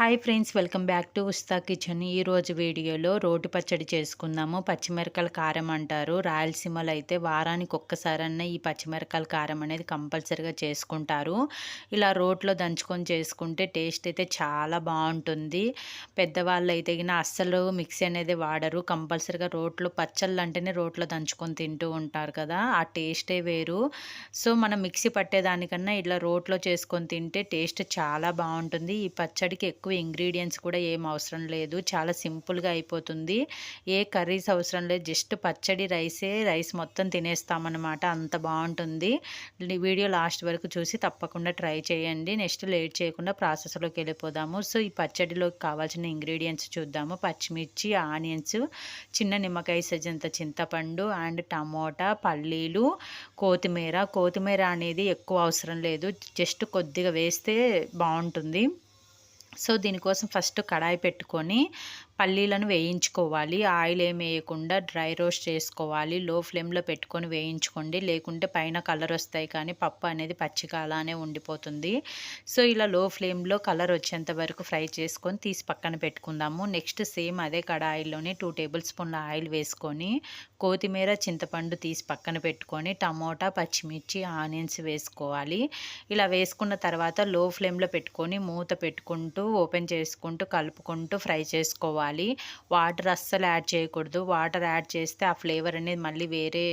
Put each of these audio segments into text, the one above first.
Hi friends welcome back to Usta kitchen. ఈరోజు వీడియోలో రోటి పచ్చడి చేసుకుందాము. పచ్చిమిరకాయల కారం అంటారు. రాయలసీమలో అయితే వారానికి ఒక్కసారన్నా ఈ పచ్చిమిరకాయల కారం అనేది కంపల్సరీగా చేసుకుంటారు. ఇలా రోట్లో దంచుకొని చేసుకుంటే టేస్ట్ అయితే చాలా బాగుంటుంది. పెద్దవాళ్ళు అయితే గిన అస్సలు మిక్సీ అనేది వాడరు. కంపల్సరీగా రోట్లో పచ్చళ్ళు అంటేనే రోట్లో దంచుకొని తింటూ ఉంటారు కదా. ఆ టేస్టే వేరు. సో మనం మిక్సీ పట్టేదానికన్నా ఇట్లా రోట్లో చేసుకొని తింటే టేస్ట్ చాలా బాగుంటుంది. ఈ పచ్చడికి ఎక్కువ ఇంగ్రీడియంట్స్ కూడా ఏం అవసరం లేదు. చాలా సింపుల్గా అయిపోతుంది. ఏ కర్రీస్ అవసరం లేదు. జస్ట్ పచ్చడి రైసే రైస్ మొత్తం తినేస్తామన్నమాట. అంత బాగుంటుంది. వీడియో లాస్ట్ వరకు చూసి తప్పకుండా ట్రై చేయండి. నెక్స్ట్ లేట్ చేయకుండా ప్రాసెస్లోకి వెళ్ళిపోదాము. సో ఈ పచ్చడిలోకి కావాల్సిన ఇంగ్రీడియంట్స్ చూద్దాము. పచ్చిమిర్చి ఆనియన్స్ చిన్న నిమ్మకాయ సజ్జంత చింతపండు అండ్ టమోటా పల్లీలు కొత్తిమీర. కొత్తిమీర అనేది ఎక్కువ అవసరం లేదు. జస్ట్ కొద్దిగా వేస్తే బాగుంటుంది. సో దీనికోసం ఫస్ట్ కడాయి పెట్టుకొని పల్లీలను వేయించుకోవాలి. ఆయిల్ ఏమి వేయకుండా డ్రై రోస్ట్ చేసుకోవాలి. లో ఫ్లేమ్లో పెట్టుకొని వేయించుకోండి. లేకుంటే పైన కలర్ వస్తాయి కానీ పప్పు అనేది పచ్చిగా అలానే ఉండిపోతుంది. సో ఇలా లో ఫ్లేమ్లో కలర్ వచ్చేంత వరకు ఫ్రై చేసుకొని తీసి పక్కన పెట్టుకుందాము. నెక్స్ట్ సేమ్ అదే కడాయిలోనే టూ టేబుల్ స్పూన్ల ఆయిల్ వేసుకొని కొత్తిమీర చింతపండు తీసి పక్కన పెట్టుకొని టమోటా పచ్చిమిర్చి ఆనియన్స్ వేసుకోవాలి. ఇలా వేసుకున్న తర్వాత లో ఫ్లేమ్లో పెట్టుకొని మూత పెట్టుకుంటూ ఓపెన్ చేసుకుంటూ కలుపుకుంటూ ఫ్రై చేసుకోవాలి. కలుపుకోవాలి వాటర్ అస్సలు యాడ్ చేయకూడదు. వాటర్ యాడ్ చేస్తే ఆ ఫ్లేవర్ అనేది మళ్ళీ వేరే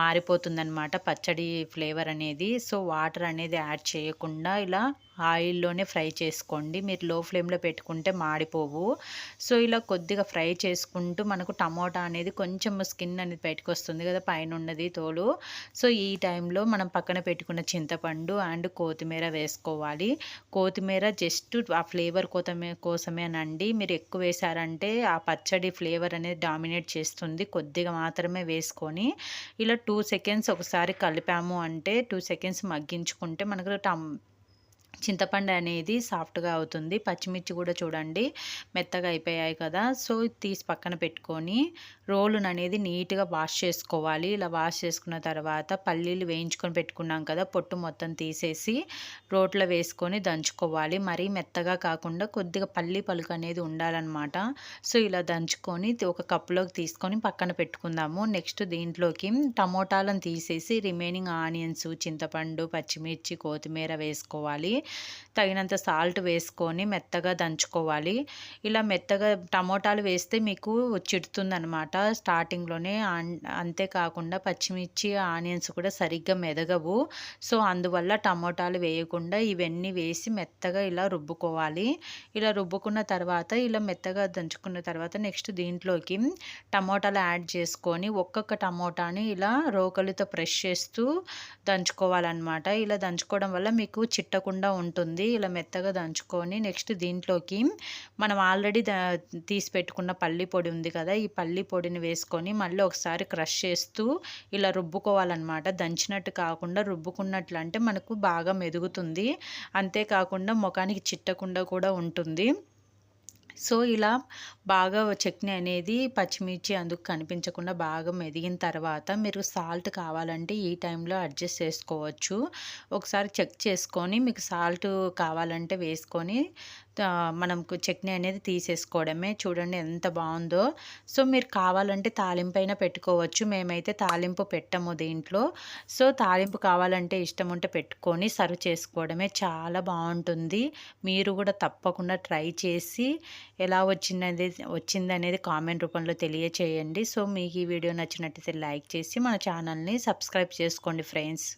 మారిపోతుందనమాట పచ్చడి ఫ్లేవర్ అనేది. సో వాటర్ అనేది యాడ్ చేయకుండా ఇలా ఆయిల్లోనే ఫ్రై చేసుకోండి. మీరు లో ఫ్లేమ్లో పెట్టుకుంటే మాడిపోవు. సో ఇలా కొద్దిగా ఫ్రై చేసుకుంటూ మనకు టమోటా అనేది కొంచెం స్కిన్ అనేది బయటకు వస్తుంది కదా పైన ఉన్నది తోలు. సో ఈ టైంలో మనం పక్కన పెట్టుకున్న చింతపండు అండ్ కొత్తిమీర వేసుకోవాలి. కొత్తిమీర జస్ట్ ఆ ఫ్లేవర్ కోసమే కోసమేనండి మీరు ఎక్కువ వేసారంటే ఆ పచ్చడి ఫ్లేవర్ అనేది డామినేట్ చేస్తుంది. కొద్దిగా మాత్రమే వేసుకొని ఇలా టూ సెకండ్స్ ఒకసారి కలిపాము అంటే టూ సెకండ్స్ మగ్గించుకుంటే మనకు టమ్ చింతపండు అనేది సాఫ్ట్గా అవుతుంది. పచ్చిమిర్చి కూడా చూడండి మెత్తగా అయిపోయాయి కదా. సో తీసి పక్కన పెట్టుకొని రోలును అనేది నీట్గా వాష్ చేసుకోవాలి. ఇలా వాష్ చేసుకున్న తర్వాత పల్లీలు వేయించుకొని పెట్టుకున్నాం కదా పొట్టు మొత్తం తీసేసి రోట్లో వేసుకొని దంచుకోవాలి. మరీ మెత్తగా కాకుండా కొద్దిగా పల్లి పలుకు అనేది ఉండాలన్నమాట. సో ఇలా దంచుకొని ఒక కప్లోకి తీసుకొని పక్కన పెట్టుకుందాము. నెక్స్ట్ దీంట్లోకి టమోటాలను తీసేసి రిమైనింగ్ ఆనియన్స్ చింతపండు పచ్చిమిర్చి కొత్తిమీర వేసుకోవాలి. తగినంత సాల్ట్ వేసుకొని మెత్తగా దంచుకోవాలి. ఇలా మెత్తగా టమోటాలు వేస్తే మీకు చిడుతుందనమాట స్టార్టింగ్లోనే అంతేకాకుండా పచ్చిమిర్చి ఆనియన్స్ కూడా సరిగ్గా మెదగవు. సో అందువల్ల టమోటాలు వేయకుండా ఇవన్నీ వేసి మెత్తగా ఇలా రుబ్బుకోవాలి. ఇలా రుబ్బుకున్న తర్వాత ఇలా మెత్తగా దంచుకున్న తర్వాత నెక్స్ట్ దీంట్లోకి టమోటాలు యాడ్ చేసుకొని ఒక్కొక్క టమోటాని ఇలా రోకలితో ప్రెష్ చేస్తూ దంచుకోవాలన్నమాట. ఇలా దంచుకోవడం వల్ల మీకు చిట్టకుండా ఉంటుంది. ఇలా మెత్తగా దంచుకొని నెక్స్ట్ దీంట్లోకి మనం ఆల్రెడీ తీసి పెట్టుకున్న పల్లి పొడి ఉంది కదా ఈ పల్లి పొడి పొడిని వేసుకొని మళ్ళీ ఒకసారి క్రష్ చేస్తూ ఇలా రుబ్బుకోవాలన్నమాట. దంచినట్టు కాకుండా రుబ్బుకున్నట్లు అంటే మనకు బాగా మెదుగుతుంది. అంతేకాకుండా ముఖానికి చిట్టకుండా కూడా ఉంటుంది. సో ఇలా బాగా చట్నీ అనేది పచ్చిమిర్చి అందుకు కనిపించకుండా బాగా మెదిగిన తర్వాత మీరు సాల్ట్ కావాలంటే ఈ టైంలో అడ్జస్ట్ చేసుకోవచ్చు. ఒకసారి చెక్ చేసుకొని మీకు సాల్ట్ కావాలంటే వేసుకొని మనకు చట్నీ అనేది తీసేసుకోవడమే. చూడండి ఎంత బాగుందో. సో మీరు కావాలంటే తాలింపు అయినా పెట్టుకోవచ్చు. మేమైతే తాలింపు పెట్టము దీంట్లో. సో తాలింపు కావాలంటే ఇష్టం ఉంటే పెట్టుకొని సర్వ్ చేసుకోవడమే చాలా బాగుంటుంది. మీరు కూడా తప్పకుండా ట్రై చేసి ఎలా వచ్చిందనేది వచ్చిందనేది కామెంట్ రూపంలో తెలియచేయండి. సో మీకు ఈ వీడియో నచ్చినట్టయితే లైక్ చేసి మన ఛానల్ని సబ్స్క్రైబ్ చేసుకోండి ఫ్రెండ్స్.